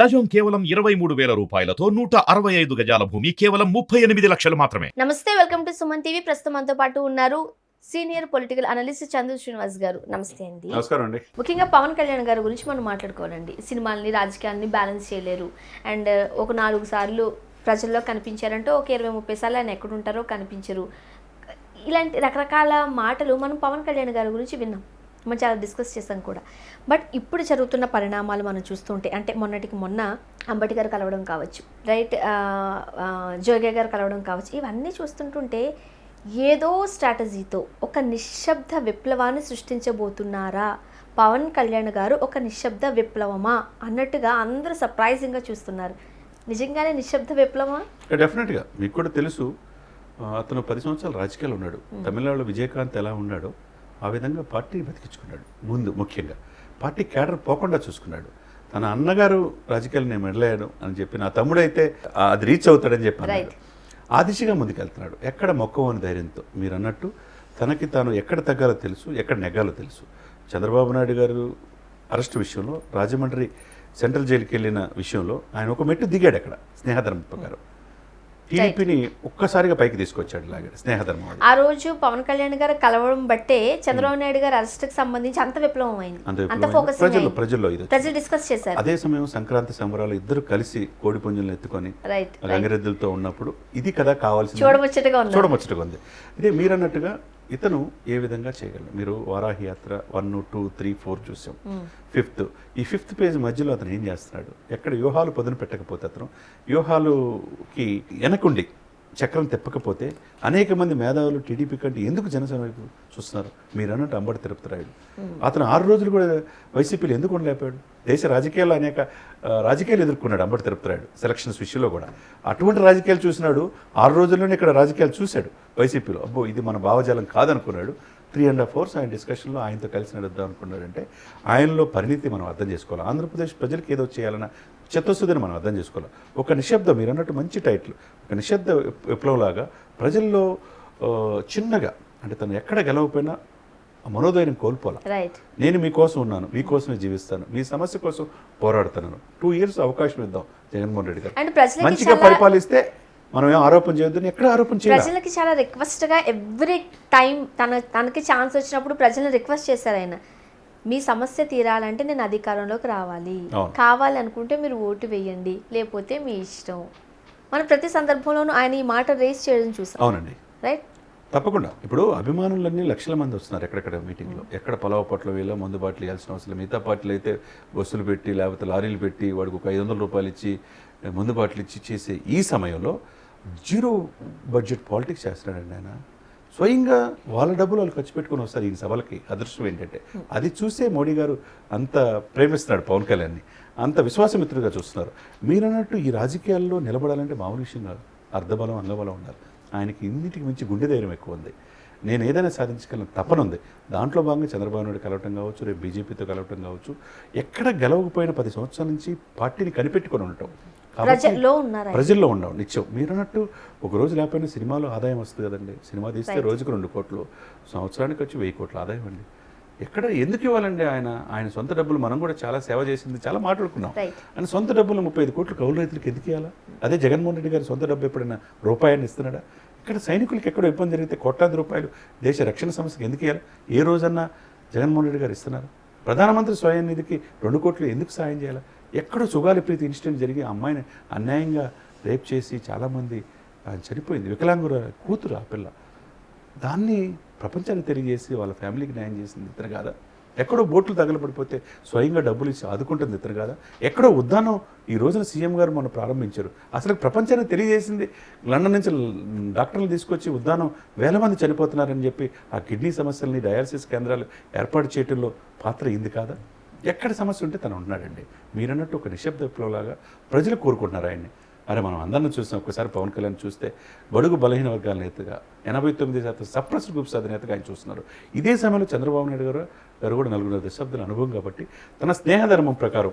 గజం కేవలం ఇరవై మూడు వేల రూపాయలతో నూట అరవై ఐదు గజాల భూమి కేవలం ముప్పై ఎనిమిది లక్షలు మాత్రమే. నమస్తే వెల్కమ్ టు సుమన్ టీవీ. ప్రస్తుతం మనతో పాటు ఉన్నారు senior political analyst Chandra Srinivas గారు. నమస్తే అండి. నమస్కారం అండి. ముఖ్యంగా పవన్ కళ్యాణ్ గారి గురించి మనం మాట్లాడుకోవాలండి. సినిమాల్ని రాజకీయాల్ని బ్యాలెన్స్ చేయలేరు. అండ్ ఒక నాలుగు సార్లు ప్రజల్లో కనిపించారంటే ఒక ఇరవై ముప్పై సార్లు ఆయన ఎక్కడ ఉంటారో కనిపించరు. ఇలాంటి రకరకాల మాటలు మనం పవన్ కళ్యాణ్ గారి గురించి విన్నాం. మనం చాలా డిస్కస్ చేసాం కూడా. బట్ ఇప్పుడు జరుగుతున్న పరిణామాలు మనం చూస్తుంటే అంటే మొన్నటికి మొన్న అంబటి గారు కలవడం కావచ్చు రైట్ జోగే గారు కలవడం కావచ్చు ఇవన్నీ చూస్తుంటుంటే ఏదో స్ట్రాటజీతో ఒక నిశ్శబ్ద విప్లవాన్ని సృష్టించబోతున్నారా? పవన్ కళ్యాణ్ గారు ఒక నిశ్శబ్ద విప్లవమా? అన్నట్టుగా అందరూ సర్ప్రైజింగ్గా చూస్తున్నారు. నిజంగానే నిశ్శబ్ద విప్లవమా? డెఫినెట్గా మీకు కూడా తెలుసు అతను పది సంవత్సరాలు రాజకీయాలు ఉన్నాడు. తమిళనాడులో విజయకాంత్ ఎలా ఉన్నాడో ఆ విధంగా పార్టీని బతికించుకున్నాడు ముందు ముఖ్యంగా పార్టీ క్యాడర్ పోకుండా చూసుకున్నాడు. తన అన్నగారు రాజకీయాలు నేను మెడలేను అని చెప్పి నా తమ్ముడైతే అది రీచ్ అవుతాడని చెప్పి. ఆ దిశగా ముందుకెళ్తున్నాడు. ఎక్కడ మొక్కవని ధైర్యంతో మీరు అన్నట్టు తనకి తాను ఎక్కడ తగ్గాలో తెలుసు ఎక్కడ నెగ్గాలో తెలుసు. చంద్రబాబు నాయుడు గారు అరెస్ట్ విషయంలో రాజమండ్రి సెంట్రల్ జైలుకి వెళ్ళిన విషయంలో ఆయన ఒక మెట్టు దిగాడు అక్కడ స్నేహధర్మం ప్రకారం. టీడీపీని ఒక్కసారిగా పైకి తీసుకొచ్చాడు లాగాడు స్నేహధర్మం. ఆ రోజు పవన్ కళ్యాణ్ గారు కలవడం బట్టే చంద్రబాబు నాయుడు గారు అరెస్ట్కి సంబంధించి అంత విప్లవం అయింది అంత ఫోకస్ ప్రజల్లో ప్రజల్లో ఇది. ప్రజలు డిస్కస్ చేశారు. అదే సమయం సంక్రాంతి సంబరాలు ఇద్దరు కలిసి కోడి పుంజులను ఎత్తుకొని రైట్ గంగిరెద్దులతో ఉన్నప్పుడు ఇది కదా కావాల్సింది. చూడముచ్చటగా ఉన్నారు చూడముచ్చటగా ఉంది. ఇదే మీరన్నట్టుగా ఇతను ఏ విధంగా చేయగలరు మీరు వారాహి యాత్ర వన్ టూ త్రీ ఫోర్ చూసాం. ఫిఫ్త్. ఈ ఫిఫ్త్ పేజ్ మధ్యలో అతను ఏం చేస్తున్నాడు? ఎక్కడ వ్యూహాలు పదును పెట్టకపోతే అతను వ్యూహాలుకి వెనకుండి చక్రం తిప్పకపోతే అనేక మంది మేధావులు టీడీపీ కంటే ఎందుకు జనసేన వైపు చూస్తున్నారు? మీరు అన్నట్టు అంబటి తిరుపతి రాయుడు అతను ఆరు రోజులు కూడా వైసీపీలో ఎందుకు ఉండలేపాడు దేశ రాజకీయాల్లో అనేక రాజకీయాలు ఎదుర్కొన్నాడు అంబటి తిరుపతి రాయుడు సెలక్షన్స్ విషయంలో కూడా. అటువంటి రాజకీయాలు చూసినాడు ఆరు రోజుల్లోనే ఇక్కడ రాజకీయాలు చూశాడు వైసీపీలో. అబ్బో ఇది మన భావజాలం కాదనుకున్నాడు. త్రీ అండ్ హాఫ్ అవర్స్ ఆయన డిస్కషన్లో ఆయనతో కలిసి నడుద్దాం అనుకున్నాడంటే ఆయనలో పరిణితి మనం అర్థం చేసుకోవాలి. ఆంధ్రప్రదేశ్ ప్రజలకు ఏదో చేయాలన్న చిత్తశుద్ధిని మనం అర్థం చేసుకోవాలి? ఒక నిశ్శబ్దం మీరు అన్నట్టు మంచి టైటిల్. ఒక నిశ్శబ్ద విప్- విప్లవంలాగా ప్రజల్లో చిన్నగా అంటే తను ఎక్కడ గెలవకపోయినా ఆ మనోధైర్యం కోల్పోవాలి? నేను మీకోసం ఉన్నాను మీకోసమే జీవిస్తాను మీ సమస్య కోసం పోరాడుతున్నాను. టూ ఇయర్స్ అవకాశం ఇద్దాం జగన్మోహన్ రెడ్డి గారు. మంచిగా పరిపాలిస్తే మనం ఏం ఆరోపణ చేయొద్దని ఎక్కడ ఆరోపణ చేయాలి? ప్రజలకి చాలా రిక్వెస్ట్గా ఎవ్రీ టైం తన తనకి ఛాన్స్ వచ్చినప్పుడు ప్రజలను రిక్వెస్ట్ చేశారు ఆయన. మీ సమస్య తీరాలంటే నేను అధికారంలోకి రావాలి. కావాలనుకుంటే మీరు ఓటు వేయండి. లేకపోతే మీ ఇష్టం. మనం ప్రతి సందర్భంలోనూ ఆయన ఈ మాట రేస్ చేయడం చూసాం. అవునండి. రైట్ తప్పకుండా. ఇప్పుడు అభిమానులన్నీ లక్షల మంది వస్తున్నారు ఎక్కడెక్కడ మీటింగ్లో ఎక్కడ పొలవ పట్ల వీళ్ళ మందు బాటలు ఇవ్వాల్సిన అవసరం. మిగతా పార్టీలు అయితే బస్సులు పెట్టి లేకపోతే లారీలు పెట్టి వాడికి ఒక ఐదు వందల రూపాయలు ఇచ్చి మందు బాటలు ఇచ్చి చేసే ఈ సమయంలో జీరో బడ్జెట్ పాలిటిక్స్ చేస్తున్నాడండి ఆయన. స్వయంగా వాళ్ళ డబ్బులు వాళ్ళు ఖర్చు పెట్టుకుని వస్తారు ఈ సభలకి. అదృష్టం ఏంటంటే అది చూసే మోడీ గారు అంత ప్రేమిస్తున్నాడు పవన్ కళ్యాణ్ని. అంత విశ్వాసమిత్రుడిగా చూస్తున్నారు. మీరన్నట్టు ఈ రాజకీయాల్లో నిలబడాలంటే మామూలు విషయం కాదు. అర్ధబలం అంగబలం ఉండాలి. ఆయనకి ఇన్నిటికి మించి గుండె ధైర్యం ఎక్కువ ఉంది. నేను ఏదైనా సాధించగలను తపన ఉంది. దాంట్లో భాగంగా చంద్రబాబు నాయుడు కలవటం కావచ్చు రేపు బీజేపీతో కలవటం కావచ్చు ఎక్కడ గెలవకపోయిన పది సంవత్సరాల నుంచి పార్టీని కనిపెట్టుకొని ఉండటం. ప్రజల్లో ఉన్నారు. ప్రజల్లో ఉండవు. నిత్యం. మీరన్నట్టు ఒక రోజు లేకపోయినా సినిమాలో ఆదాయం వస్తుంది కదండి. సినిమా తీస్తే రోజుకు రెండు కోట్లు సంవత్సరానికి వచ్చి వెయ్యి కోట్ల ఆదాయం అండి. ఎక్కడ ఎందుకు ఇవ్వాలండి ఆయన? ఆయన సొంత డబ్బులు మనం కూడా చాలా సేవ చేసింది చాలా మాట్లాడుకున్నాం. ఆయన సొంత డబ్బులు ముప్పై ఐదు కోట్లు కౌలు రైతులకు ఎందుకు ఇవ్వాలా? అదే జగన్మోహన్ రెడ్డి గారి సొంత డబ్బు ఎప్పుడైనా రూపాయన్ని ఇస్తున్నాడా? ఇక్కడ సైనికులకి ఎక్కడో ఇబ్బంది జరిగితే కోట్లాది రూపాయలు దేశ రక్షణ సంస్థకి ఎందుకు ఇవ్వాలి? ఏ రోజన్నా జగన్మోహన్ రెడ్డి గారు ఇస్తున్నారు? ప్రధానమంత్రి స్వయం నిధికి రెండు కోట్లు ఎందుకు సాయం చేయాలి? ఎక్కడో సుగాలి ప్రీతి ఇన్సిడెంట్ జరిగి అమ్మాయిని అన్యాయంగా రేప్ చేసి చాలామంది చనిపోయింది. వికలాంగుర కూతురు ఆ పిల్ల. దాన్ని ప్రపంచానికి తెలియజేసి వాళ్ళ ఫ్యామిలీకి న్యాయం చేసింది ఇతను కాదా? ఎక్కడో బోట్లు తగలబడిపోతే స్వయంగా డబ్బులు ఇచ్చి ఆదుకుంటుంది ఇతను కాదా? ఎక్కడో ఉద్దానం ఈ రోజున సీఎం గారు మనం ప్రారంభించారు. అసలు ప్రపంచానికి తెలియజేసింది. లండన్ నుంచి డాక్టర్లు తీసుకొచ్చి ఉద్దానం వేల మంది చనిపోతున్నారని చెప్పి ఆ కిడ్నీ సమస్యల్ని డయాలసిస్ కేంద్రాలు ఏర్పాటు చేయడంలో పాత్ర ఇంది కాదా? ఎక్కడ సమస్య ఉంటే తను ఉన్నాడండి మీరన్నట్టు ఒక నిశ్శబ్ద విప్లవలాగా ప్రజలు కోరుకుంటున్నారు ఆయన్ని. అరే మనం అందరిని చూసాం. ఒకసారి పవన్ కళ్యాణ్ చూస్తే బడుగు బలహీన వర్గాల నేతగా ఎనభై తొమ్మిది శాతం సప్రెస్ గ్రూప్స్ అధినేతగా ఆయన చూస్తున్నారు. ఇదే సమయంలో చంద్రబాబు నాయుడు గారు గారు కూడా నలుగురు దశాబ్దాల అనుభవం కాబట్టి తన స్నేహధర్మం ప్రకారం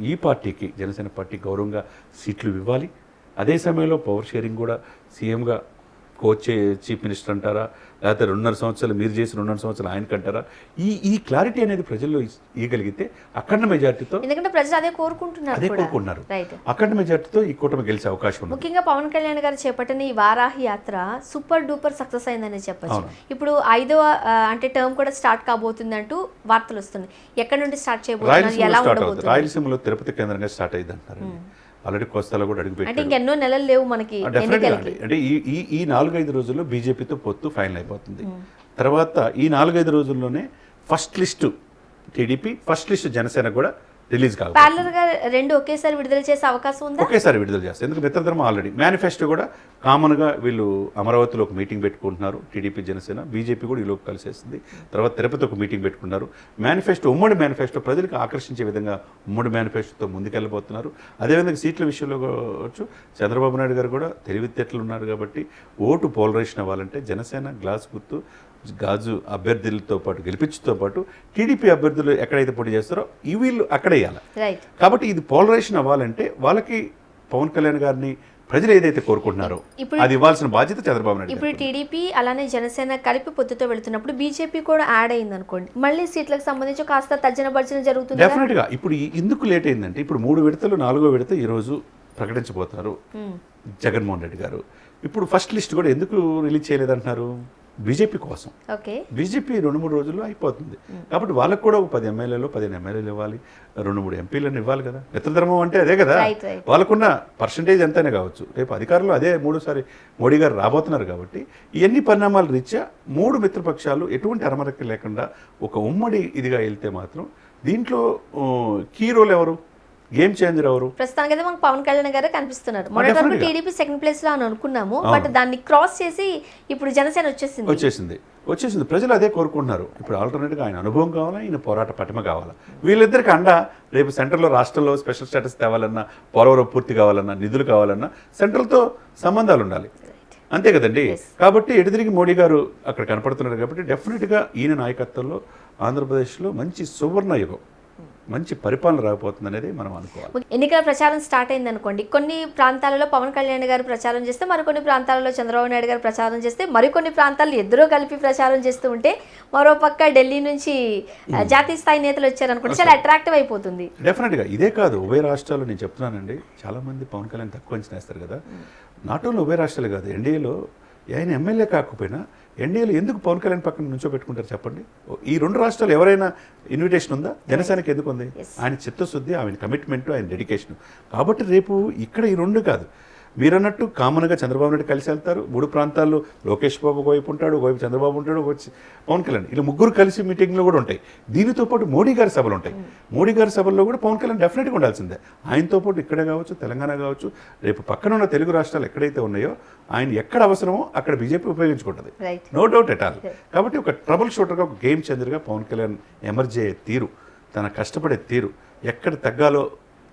ఈ పార్టీకి జనసేన పార్టీ గౌరవంగా సీట్లు ఇవ్వాలి. అదే సమయంలో పవర్ షేరింగ్ కూడా సీఎంగా కోచ్ చీఫ్ మినిస్టర్ అంటారా? లేకపోతే రెండున్నర సంవత్సరాలు మీరు చేసి రెండున్నర సంవత్సరాలు ఆయనకి అంటారా? ఈ ఈ క్లారిటీ అనేది ప్రజల్లో ఇవ్వగలిగితే అఖండ మెజార్టీతో ఎందుకంటే ప్రజలు అదే కోరుకుంటున్నారు అదే కోరుకుంటున్నారు. అఖండ మెజార్టీతో ఈ కూటమి గెలిచే అవకాశం ఉంది ముఖ్యంగా పవన్ కళ్యాణ్ గారు చేపట్టిన ఈ వారాహి యాత్ర సూపర్ డూపర్ సక్సెస్ అయిందని చెప్పొచ్చు. ఇప్పుడు ఐదవ అంటే టర్మ్ కూడా స్టార్ట్ కాబోతుంది అంటూ వార్తలు వస్తున్నాయి. ఎక్కడి నుండి స్టార్ట్ చేయబోతున్నారు? రాయలసీమలో ఎలా ఉండబోతుంది రాయలసీమలో తిరుపతి కేంద్రంగా స్టార్ట్ అయ్యింది అంటారు ఆల్రెడీ కోస్తాలో కూడా అడుగు అంటే ఇంకెన్నో నెలలు లేవు మనకి అంటే ఈ ఈ ఈ నాలుగైదు రోజుల్లో బీజేపీతో పొత్తు ఫైనల్ అయిపోతుంది. తర్వాత ఈ నాలుగైదు రోజుల్లోనే first list TDP first list Janasena కూడా రిలీజ్ కావాలి ప్యారలర్గా రెండు ఒకేసారి విడుదల చేసే అవకాశం ఉందా? ఒకేసారి విడుదల చేస్తారు. ఎందుకు? మిత్రధర్మం ఆల్రెడీ. మేనిఫెస్టో కూడా కామన్గా వీళ్ళు అమరావతిలో ఒక మీటింగ్ పెట్టుకుంటున్నారు. టీడీపీ జనసేన బీజేపీ కూడా ఈలోపు కలిసేస్తుంది. తర్వాత తిరుపతి ఒక మీటింగ్ పెట్టుకున్నారు మేనిఫెస్టో ఉమ్మడి మేనిఫెస్టో ప్రజలకు ఆకర్షించే విధంగా ఉమ్మడి మేనిఫెస్టోతో ముందుకెళ్ళబోతున్నారు. అదేవిధంగా సీట్ల విషయంలో కావచ్చు. చంద్రబాబు నాయుడు గారు కూడా తెలివితేటలు ఉన్నారు కాబట్టి ఓటు పోలరైజేషన్ అవ్వాలంటే జనసేన గ్లాస్ గుర్తు గాజు అభ్యర్థులతో పాటు గెలిపించుతో పాటు టీడీపీ అభ్యర్థులు ఎక్కడైతే పోటీ చేస్తారో ఈ వీళ్ళు అక్కడ వేయాలి. కాబట్టి ఇది పోలరైజేషన్ అవ్వాలంటే వాళ్ళకి పవన్ కళ్యాణ్ గారిని ప్రజలు ఏదైతే కోరుకుంటున్నారో అది ఇవ్వాల్సిన బాధ్యత చంద్రబాబు నాయుడు ఇప్పుడు. టీడీపీ అలానే జనసేన కలిపి పొత్తుతో వెళ్తున్నప్పుడు బీజేపీ కూడా యాడ్ అయింది అనుకోండి మళ్ళీ సీట్లకు సంబంధించి కాస్త తర్జన భర్జన జరుగుతుంది? డెఫినెట్గా. ఇప్పుడు ఎందుకు లేట్ అయిందంటే ఇప్పుడు మూడు విడతలు నాలుగో విడత ఈ రోజు ప్రకటించబోతున్నారు జగన్మోహన్ రెడ్డి గారు. ఇప్పుడు ఫస్ట్ లిస్ట్ కూడా ఎందుకు రిలీజ్ చేయలేదంటున్నారు? బీజేపీ కోసం. ఓకే. బీజేపీ రెండు మూడు రోజుల్లో అయిపోతుంది. కాబట్టి వాళ్ళకు కూడా ఒక పది ఎమ్మెల్యేలు పదిహేను ఎమ్మెల్యేలు ఇవ్వాలి. రెండు మూడు ఎంపీలను ఇవ్వాలి కదా. మిత్రధర్మం అంటే అదే కదా. వాళ్ళకున్న పర్సంటేజ్ ఎంతైనా కావచ్చు. రేపు అధికారంలో అదే మూడోసారి మోడీ గారు రాబోతున్నారు కాబట్టి ఇవన్నీ పరిణామాల రీత్యా మూడు మిత్రపక్షాలు ఎటువంటి అరమరక్క లేకుండా ఒక ఉమ్మడి ఇదిగా వెళ్తే మాత్రం దీంట్లో కీ రోల్ ఎవరు? గేమ్ చేంజర్ ఎవరు? ప్రస్తుతానికి అయితే మనకు పవన్ కళ్యాణ్ గారే కనిపిస్తున్నారు మొన్నటి వరకు. టీడీపీ సెకండ్ ప్లేస్లో అని అనుకున్నాము బట్ దాన్ని క్రాస్ చేసి ఇప్పుడు జనసేన వచ్చేసింది. వచ్చేసింది. వచ్చేసింది. ప్రజలు అదే కోరుకుంటున్నారు. ఇప్పుడు ఆల్టర్నేట్గా ఆయన అనుభవం కావాలా ఈయన పోరాట పటిమ కావాలా? వీళ్ళిద్దరికి అండ రేపు సెంట్రల్లో రాష్ట్రంలో స్పెషల్ స్టేటస్ తేవాలన్నా పోలవరం పూర్తి కావాలన్నా నిధులు కావాలన్నా సెంట్రల్తో సంబంధాలు ఉండాలి. అంతే కదండి? కాబట్టి ఎటుదిరిగి మోడీ గారు అక్కడ కనపడుతున్నారు కాబట్టి డెఫినెట్గా ఈయన నాయకత్వంలో ఆంధ్రప్రదేశ్లో మంచి సువర్ణ యుగం. మంచి పరిపాలన రాబోతుంది అనేది మనం అనుకోవాలి. ఎన్నికల ప్రచారం స్టార్ట్ అయింది అనుకోండి కొన్ని ప్రాంతాలలో పవన్ కళ్యాణ్ గారు ప్రచారం చేస్తే మరికొన్ని ప్రాంతాలలో చంద్రబాబు నాయుడు గారు ప్రచారం చేస్తే మరికొన్ని ప్రాంతాలు ఇద్దరూ కలిపి ప్రచారం చేస్తూ ఉంటే మరోపక్క ఢిల్లీ నుంచి ఆ, జాతీయ స్థాయి నేతలు వచ్చారనుకోండి. చాలా అట్రాక్టివ్ అయిపోతుంది. డెఫినెట్గా ఇదే కాదు ఉభయ రాష్ట్రాలు నేను చెప్తున్నానండి. చాలామంది పవన్ కళ్యాణ్ తక్కువ అంచనా వేస్తారు కదా. నాట్ ఓన్లీ ఉభయ రాష్ట్రాలు కాదు ఎన్డీఏలో ఆయన ఎమ్మెల్యే కాకపోయినా ఎన్డీఏలో ఎందుకు పవన్ కళ్యాణ్ పక్కన నుంచో పెట్టుకుంటారు చెప్పండి? ఈ రెండు రాష్ట్రాలు ఎవరైనా ఇన్విటేషన్ ఉందా? జనసేనకి ఎందుకు ఉంది ఆయన చిత్తశుద్ధి ఆయన కమిట్మెంట్ ఆయన డెడికేషన్ కాబట్టి రేపు ఇక్కడ ఈ రెండు కాదు. మీరన్నట్టు కామన్గా చంద్రబాబు నాయుడు కలిసి వెళ్తారు. మూడు ప్రాంతాల్లో లోకేష్ బాబు ఒకవైపు ఉంటాడు ఒకవైపు చంద్రబాబు ఉంటాడు ఒక వచ్చి పవన్ కళ్యాణ్. ఇలా ముగ్గురు కలిసి మీటింగ్లు కూడా ఉంటాయి. దీనితో పాటు మోడీ గారి సభలు ఉంటాయి. మోడీ గారి సభల్లో కూడా పవన్ కళ్యాణ్ డెఫినెట్గా ఉండాల్సిందే. ఆయనతో పాటు ఇక్కడే కావచ్చు తెలంగాణ కావచ్చు రేపు పక్కన ఉన్న తెలుగు రాష్ట్రాలు ఎక్కడైతే ఉన్నాయో ఆయన ఎక్కడ అవసరమో అక్కడ బీజేపీ ఉపయోగించుకుంటుంది. నో డౌట్ ఎట్ ఆల్ కాబట్టి ఒక ట్రబుల్ షూటర్గా ఒక గేమ్ చేంజర్గా పవన్ కళ్యాణ్ ఎమర్జీ అయ్యే తీరు తన కష్టపడే తీరు ఎక్కడ తగ్గాలో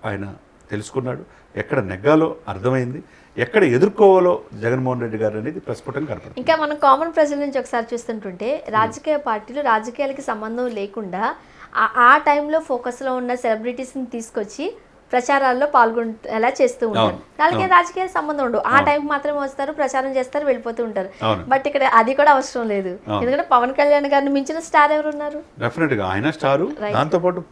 ఆయన తెలుసుకున్నాడు. ఎక్కడ నెగ్గాలో అర్థమైంది. ఎక్కడ ఎదుర్కోవాలో జగన్మోహన్ రెడ్డి గారు అనేది ప్రస్ఫుటంగా కనపడుతుంది. ఇంకా మనం కామన్ ప్రజల నుంచి ఒకసారి చూస్తుంటుంటే రాజకీయ పార్టీలు రాజకీయాలకి సంబంధం లేకుండా ఆ- టైంలో ఫోకస్లో ఉన్న సెలబ్రిటీస్ని తీసుకొచ్చి ప్రచారాల్లో పాల్గొనేలా చేస్తూ ఉంటారు. వాళ్ళకి రాజకీయ సంబంధం ఉండవు ఆ టైంకి మాత్రమే వస్తారు ప్రచారం చేస్తారు వెళ్ళిపోతూ ఉంటారు. బట్ ఇక్కడ అది కూడా అవసరం లేదు. ఎందుకంటే పవన్ కళ్యాణ్ గారిని మించిన స్టార్ ఎవరు ఉన్నారు డెఫినెట్గా ఆయన స్టారు. దాంతోపాటు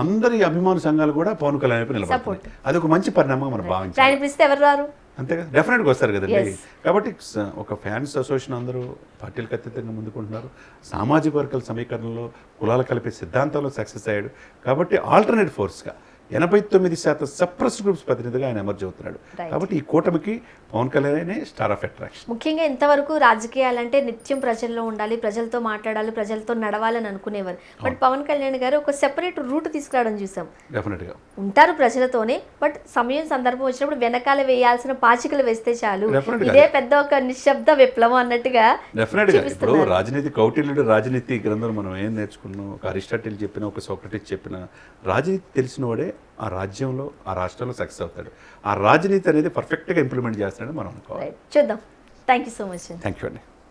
అందరి అభిమాన సంఘాలు కూడా పవన్ కళ్యాణ్ వైపు నిలబడుతుంది అది ఒక మంచి పరిణామం మనం భావించాలి. ఎవరు రారు? అంతేగా డెఫినెట్గా వస్తారు కదండి. కాబట్టి ఒక ఫ్యాన్స్ అసోసియేషన్ అందరూ పార్టీలకు అతీతంగా ముందుకుంటున్నారు. సామాజిక వర్గాల సమీకరణలో కులాలు కలిపే సిద్ధాంతంలో సక్సెస్ అయ్యాడు. కాబట్టి ఆల్టర్నేట్ ఫోర్స్గా ఎనభై తొమ్మిది శాతం సప్రెస్ గ్రూప్స్ ప్రతినిధిగా ఆయన ఎమర్జ్ అవుతున్నాడు. కాబట్టి ఈ కూటమికి Pawan Kalyan star of attraction. ముఖ్యంగా ఇంతవరకు రాజకీయాలంటే నిత్యం ప్రజల్లో ఉండాలి ప్రజలతో మాట్లాడాలి ప్రజలతో నడవాలని అనుకునేవారు. బట్ పవన్ కళ్యాణ్ గారు ఒక సెపరేట్ రూట్ తీసుకురావడం చూసాం. డెఫినెట్గా ఉంటారు ప్రజలతోనే బట్ సమయం సందర్భం వచ్చినప్పుడు వెనకాల వేయాల్సిన పాచికలు వేస్తే చాలు. ఇదే పెద్ద ఒక నిశ్శబ్ద విప్లవం అన్నట్టుగా డెఫినెట్గా ఇప్పుడు. రాజనీతి కౌటిల్యుడు రాజనీతి గ్రంథం మనం ఏం నేర్చుకున్నాం? ఒక అరిస్టాటిల్ చెప్పిన ఒక సోక్రటిస్ చెప్పిన రాజనీతి తెలిసినవాడే ఆ రాజ్యంలో ఆ రాష్ట్రంలో సక్సెస్ అవుతాడు. ఆ రాజనీతి అనేది పర్ఫెక్ట్గా ఇంప్లిమెంట్ చేస్తాడని మనం అనుకోవాలి. చూద్దాం. Thank you so much thank you అండి.